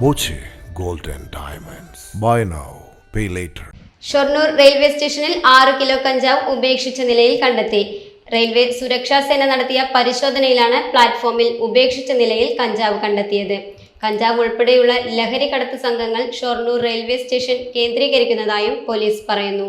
Boche gold diamonds. Buy now, pay later. Shoranur railway സ്റ്റേഷനിൽ ആറ് kilo കഞ്ചാവ് ഉപേക്ഷിച്ച നിലയിൽ കണ്ടെത്തി റെയിൽവേ സുരക്ഷാ സേന നടത്തിയ പരിശോധനയിലാണ് പ്ലാറ്റ്ഫോമിൽ ഉപേക്ഷിച്ച നിലയിൽ കഞ്ചാവ് കണ്ടെത്തിയത് കഞ്ചാവ് ഉൾപ്പെടെയുള്ള ലഹരി കടത്ത് സംഘങ്ങൾ ഷൊർണൂർ റെയിൽവേ സ്റ്റേഷൻ കേന്ദ്രീകരിക്കുന്നതായും പോലീസ് പറയുന്നു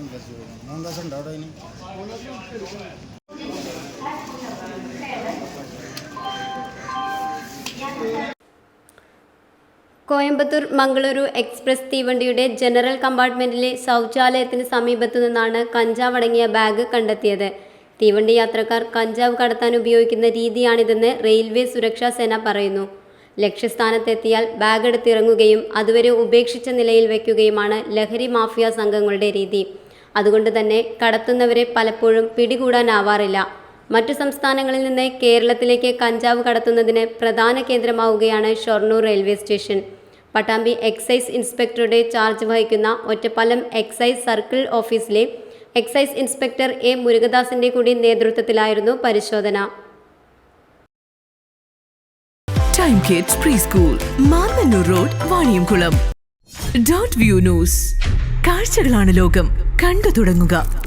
സംസാരിച്ചു മോഹൻദാസ് ഉണ്ടോ അവിടെ ഇനി കോയമ്പത്തൂർ മംഗളൂരു എക്സ്പ്രസ് തീവണ്ടിയുടെ ജനറൽ കമ്പാർട്ട്മെന്റിലെ ശൗചാലയത്തിന് സമീപത്തു നിന്നാണ് കഞ്ചാവ് അടങ്ങിയ ബാഗ് കണ്ടെത്തിയത്. തീവണ്ടി യാത്രക്കാർ കഞ്ചാവ് കടത്താൻ ഉപയോഗിക്കുന്ന രീതിയാണിതെന്ന് റെയിൽവേ സുരക്ഷാ സേന പറയുന്നു. ലക്ഷ്യസ്ഥാനത്തെത്തിയാൽ ബാഗ് എടുത്തിറങ്ങുകയും അതുവരെ ഉപേക്ഷിച്ച നിലയിൽ വയ്ക്കുകയുമാണ് ലഹരി മാഫിയ സംഘങ്ങളുടെ രീതി. അതുകൊണ്ട് തന്നെ കടത്തുന്നവരെ പലപ്പോഴും പിടികൂടാനാവാറില്ല. മറ്റു സംസ്ഥാനങ്ങളിൽ നിന്ന് കേരളത്തിലേക്ക് കഞ്ചാവ് കടത്തുന്നതിന് പ്രധാന കേന്ദ്രമാവുകയാണ് Shoranur railway station. Pattambi excise ഇൻസ്പെക്ടറുടെ charge വഹിക്കുന്ന ഒറ്റപ്പാലം എക്സൈസ് സർക്കിൾ ഓഫീസിലെ എക്സൈസ് ഇൻസ്പെക്ടർ എ മുരുകദാസിന്റെ കൂടി നേതൃത്വത്തിലായിരുന്നു പരിശോധന. Time kids preschool road dot view news കാഴ്ചകളാണ് ലോകം. കണ്ടു തുടങ്ങുക.